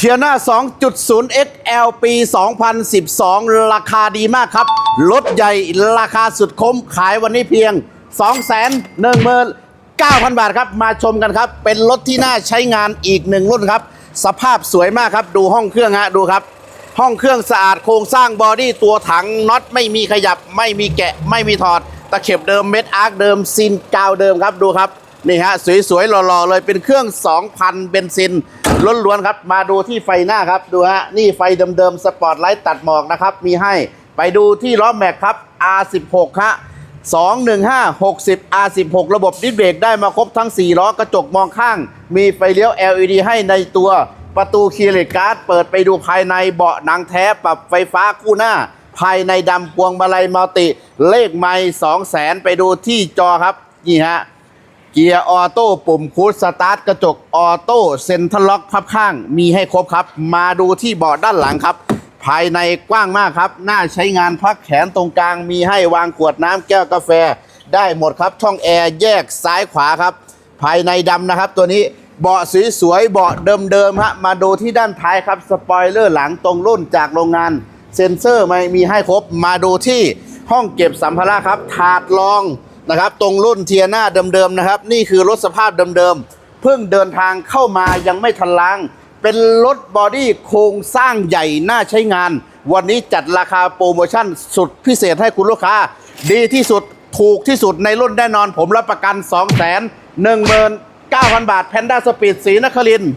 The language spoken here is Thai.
เทียน่า 2.0 XL ปี 2012 ราคาดีมากครับ รถใหญ่ราคาสุดคุ้มขายวันนี้เพียง 219,000 บาทครับ มาชมกันครับ เป็นรถที่น่าใช้งานอีกหนึ่งรุ่นครับ สภาพสวยมากครับ ดูห้องเครื่องฮะ ดูครับ ห้องเครื่องสะอาดโครงสร้างบอดี้ตัวถังน็อตไม่มีขยับ ไม่มีแกะ ไม่มีถอด ตะเข็บเดิมเม็ดอาร์คเดิมซินกาวเดิมครับ ดูครับ นี่ฮะ สวยๆหล่อๆเลย เป็นเครื่อง 2,000 เบนซิน ล้วนๆครับ มาดูที่ไฟหน้าครับ ดูฮะ นี่ไฟเดิมๆ สปอร์ตไลท์ตัดหมอกนะครับ มีให้ ไปดูที่ล้อแม็กครับ R16 ฮะ215 60 R16 ระบบดิสเบรกได้มาครบทั้ง 4 ล้อกระจกมองข้าง มีไฟเลี้ยว LED ให้ในตัวประตูคีย์เลสการ์ดเปิดไปดูภายในเบาะหนังแท้ปรับไฟฟ้าคู่หน้า ภายในดำพวงมาลัยมัลติ เลขไม่2แสนไปดูที่จอครับ นี่ฮะ เกียร์ออโต้ปุ่มคูดสตาร์ทกระจกออโต้เซ็นทรัลล็อกพับข้างมีให้ครบครับ มาดูที่เบาะด้านหลังครับ ภายในกว้างมากครับ น่าใช้งานพักแขนตรงกลาง มีให้วางขวดน้ำแก้วกาแฟ ได้หมดครับ ช่องแอร์แยกซ้ายขวาครับ ภายในดำนะครับตัวนี้เบาะสวยๆเบาะเดิมๆฮะมาดูที่ด้านท้ายครับสปอยเลอร์หลังตรงรุ่นจากโรงงาน เซ็นเซอร์ไม่มีให้ครบ มาดูที่ห้องเก็บสัมภาระครับถาดรอง นะครับ ตรงรุ่นเทียนาเดิมๆนะครับ นี่คือรถสภาพเดิมๆเพิ่งเดินทางเข้ามายังไม่ทันล้าง เป็นรถบอดี้โครงสร้างใหญ่น่าใช้งาน วันนี้จัดราคาโปรโมชั่นสุดพิเศษให้คุณลูกค้า ดีที่สุดถูกที่สุดในรุ่นแน่นอน ผมรับประกัน 2 1 9 0 0 0 บาทแพนด้าสปีดสีนครินทร์